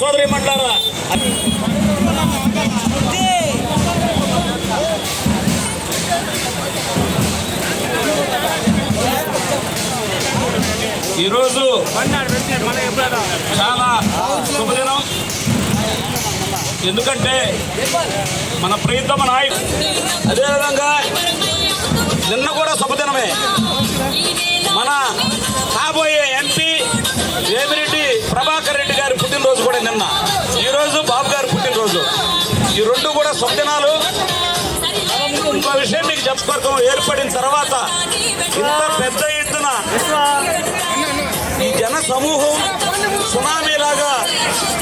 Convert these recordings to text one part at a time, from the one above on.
సోదరి మండలారా ఈరోజు చాలా శుభదినం. ఎందుకంటే మన ప్రియతమ నాయకు అదేవిధంగా నిన్న కూడా శుభదినమే. మన కాబోయే ఎంపీ వేమిరెడ్డి ప్రభాకర్ శుభదినాలు ఇంకో విషయం మీకు చెప్పుకోవడం ఏర్పడిన తర్వాత ఇంత పెద్ద ఎత్తున ఈ జన సమూహం సునామీలాగా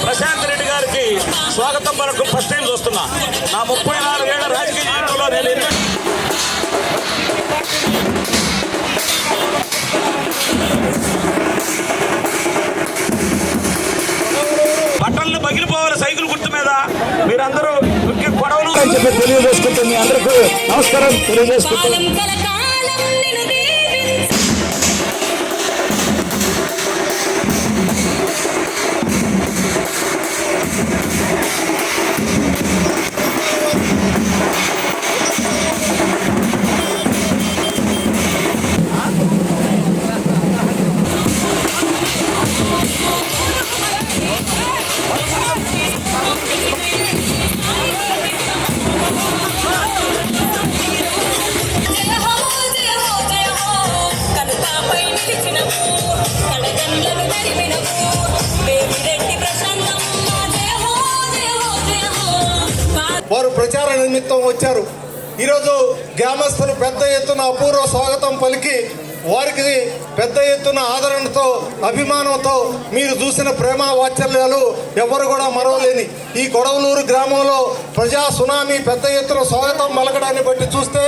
ప్రశాంత్ రెడ్డి గారికి స్వాగతం వరకు ఫస్ట్ టైం చూస్తున్నా నా ముప్పై నాలుగేళ్ళ రాజకీయ జీవితంలో నేను ఎన్నో you. సైకిల్ గుర్తు మీద మీరందరూ గొడవలు అని చెప్పి తెలియజేసుకుంటూ మీ అందరికీ నమస్కారం తెలియజేసుకుంటూ. నిమిత్తం వచ్చారు. ఈరోజు గ్రామస్తులు పెద్ద ఎత్తున అపూర్వ స్వాగతం పలికి వారికి పెద్ద ఎత్తున ఆదరణతో అభిమానంతో మీరు చూసిన ప్రేమ వాత్సల్యాలు ఎవరు కూడా మరవలేని. ఈ కొడవలూరు గ్రామంలో ప్రజా సునామీ పెద్ద ఎత్తున స్వాగతం మలకడాన్ని బట్టి చూస్తే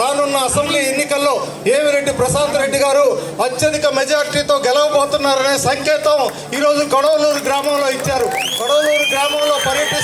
రానున్న అసెంబ్లీ ఎన్నికల్లో ఏమిరెడ్డి ప్రశాంత్ రెడ్డి గారు అత్యధిక మెజార్టీతో గెలవబోతున్నారనే సంకేతం ఈరోజు కొడవలూరు గ్రామంలో ఇచ్చారు. కొడవలూరు గ్రామంలో పర్యటిస్తుంటే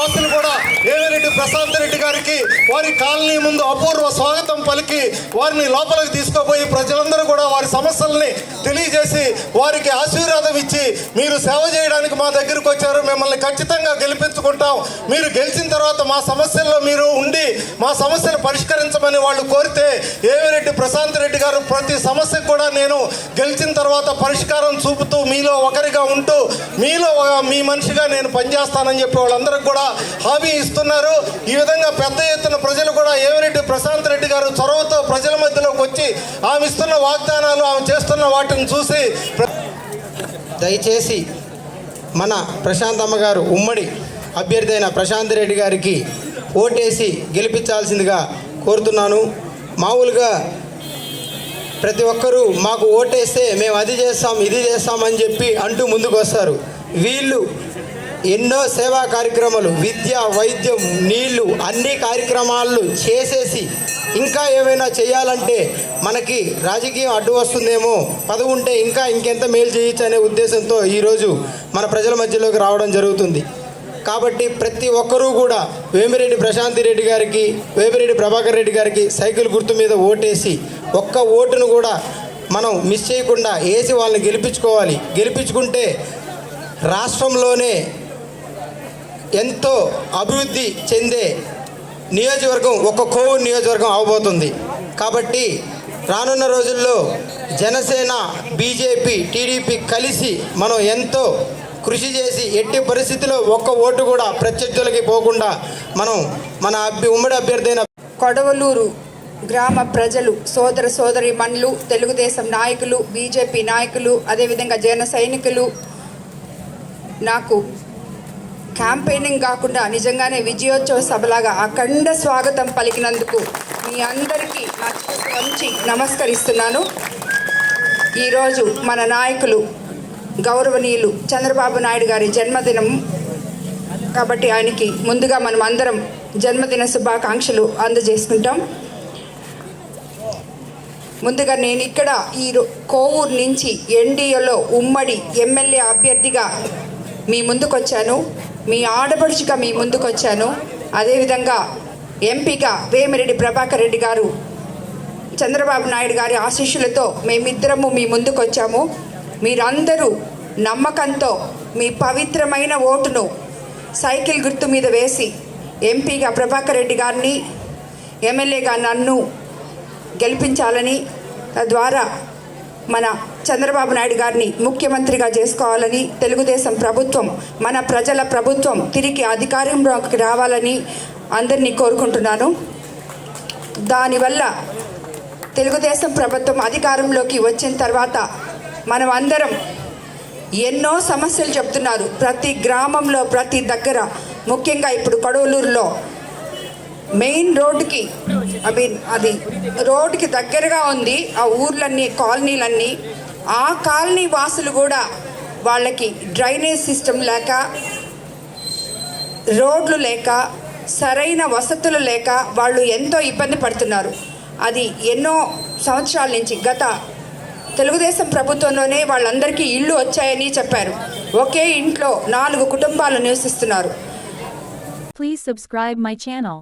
వాసులు కూడా ఏమిరెడ్డి ప్రశాంత్ రెడ్డి గారికి వారి కాలనీ ముందు అపూర్వ స్వాగతం పలికి వారిని లోపలికి తీసుకుపోయి ప్రజలందరూ కూడా వారి సమస్యల్ని తెలియజేసి వారికి ఆశీర్వాదం ఇచ్చి మీరు సేవ చేయడానికి మా దగ్గరికి వచ్చారు. మిమ్మల్ని ఖచ్చితంగా గెలిపించుకుంటాం. మీరు గెలిచిన తర్వాత మా సమస్యల్లో మీరు ఉండి మా సమస్యను పరిష్కరించమని వాళ్ళు కోరితే ఏవిరెడ్డి ప్రశాంత్ రెడ్డి గారు ప్రతి సమస్యకు కూడా నేను గెలిచిన తర్వాత పరిష్కారం చూపుతూ మీలో ఒకరిగా ఉంటూ మీలో ఒక- మీ మనిషిగా నేను పనిచేస్తానని చెప్పి వాళ్ళందరికీ కూడా హామీ ఇస్తున్నారు. ఈ విధంగా పెద్ద ఎత్తున ప్రజలు కూడా ఏమిరెడ్డి ప్రశాంత్ రెడ్డి గారు చొరవతో ప్రజల మధ్యలోకి వచ్చి ఆమె ఇస్తున్న వాగ్దానాలు ఆమె చేస్తున్న వాటిని చూసి దయచేసి మన ప్రశాంత్ అమ్మ గారు ఉమ్మడి అభ్యర్థి అయిన ప్రశాంత్ రెడ్డి గారికి ఓటేసి గెలిపించాల్సిందిగా కోరుతున్నాను. మామూలుగా ప్రతి ఒక్కరూ మాకు ఓటేస్తే మేము అది చేస్తాం ఇది చేస్తామని చెప్పి అంటూ ముందుకు వస్తారు. వీళ్ళు ఎన్నో సేవా కార్యక్రమాలు విద్య వైద్యం నీళ్ళు అన్ని కార్యక్రమాలు చేసేసి ఇంకా ఏమైనా చేయాలంటే మనకి రాజకీయం అడ్డు వస్తుందేమో పదవి ఉంటే ఇంకా ఇంకెంత మేలు చేయొచ్చు అనే ఉద్దేశంతో ఈరోజు మన ప్రజల మధ్యలోకి రావడం జరుగుతుంది. కాబట్టి ప్రతి ఒక్కరూ కూడా వేమిరెడ్డి ప్రశాంతి రెడ్డి గారికి వేమిరెడ్డి ప్రభాకర్ రెడ్డి గారికి సైకిల్ గుర్తు మీద ఓటేసి ఒక్క ఓటును కూడా మనం మిస్ చేయకుండా వేసి వాళ్ళని గెలిపించుకోవాలి. గెలిపించుకుంటే రాష్ట్రంలోనే ఎంతో అభివృద్ధి చెందే నియోజకవర్గం ఒక కోవూరు నియోజకవర్గం అవబోతుంది. కాబట్టి రానున్న రోజుల్లో జనసేన బీజేపీ టీడీపీ కలిసి మనం ఎంతో కృషి చేసి ఎట్టి పరిస్థితిలో ఒక్క ఓటు కూడా ప్రత్యర్థులకి పోకుండా మనం మన అభ్య ఉమ్మడి అభ్యర్థైన కొడవలూరు గ్రామ ప్రజలు సోదర సోదరి మనులు తెలుగుదేశం నాయకులు బీజేపీ నాయకులు అదేవిధంగా జన సైనికులు నాకు క్యాంపెయినింగ్ కాకుండా నిజంగానే విజయోత్సవ సభలాగా అఖండ స్వాగతం పలికినందుకు మీ అందరికీ మంచి నమస్కరిస్తున్నాను. ఈరోజు మన నాయకులు గౌరవనీయులు చంద్రబాబు నాయుడు గారి జన్మదినం. కాబట్టి ఆయనకి ముందుగా మనం అందరం జన్మదిన శుభాకాంక్షలు అందజేసుకుంటాం. ముందుగా నేను ఇక్కడ ఈ రో- కోవూరు నుంచి ఎన్డీఏలో ఉమ్మడి ఎమ్మెల్యే అభ్యర్థిగా మీ ముందుకొచ్చాను. మీ ఆడపడుచుగా మీ ముందుకొచ్చాను. అదేవిధంగా ఎంపీగా వేమిరెడ్డి ప్రభాకర్ రెడ్డి గారు చంద్రబాబు నాయుడు గారి ఆశీస్సులతో మేమిద్దరము మీ ముందుకు వచ్చాము మీరందరూ నమ్మకంతో మీ పవిత్రమైన ఓటును సైకిల్ గుర్తు మీద వేసి ఎంపీగా ప్రభాకర్ రెడ్డి గారిని ఎమ్మెల్యేగా నన్ను గెలిపించాలని తద్వారా మన చంద్రబాబు నాయుడు గారిని ముఖ్యమంత్రిగా చేసుకోవాలని తెలుగుదేశం ప్రభుత్వం మన ప్రజల ప్రభుత్వం తిరిగి అధికారంలోకి రావాలని అందరినీ కోరుకుంటున్నాను. దానివల్ల తెలుగుదేశం ప్రభుత్వం అధికారంలోకి వచ్చిన తర్వాత మనం అందరం ఎన్నో సమస్యలు చెప్తున్నారు. ప్రతి గ్రామంలో ప్రతి దగ్గర ముఖ్యంగా ఇప్పుడు కడవలూరులో మెయిన్ రోడ్డుకి ఐ మీన్ అది రోడ్డుకి దగ్గరగా ఉంది ఆ ఊర్లన్నీ కాలనీలన్నీ. ఆ కాలనీ వాసులు కూడా వాళ్ళకి డ్రైనేజ్ సిస్టమ్ లేక రోడ్లు లేక సరైన వసతులు లేక వాళ్ళు ఎంతో ఇబ్బంది పడుతున్నారు. అది ఎన్నో సంవత్సరాల నుంచి గత తెలుగుదేశం ప్రభుత్వంలోనే వాళ్ళందరికీ ఇళ్ళు వచ్చాయని చెప్పారు. ఒకే ఇంట్లో నాలుగు కుటుంబాలు నివసిస్తున్నారు. Please subscribe my channel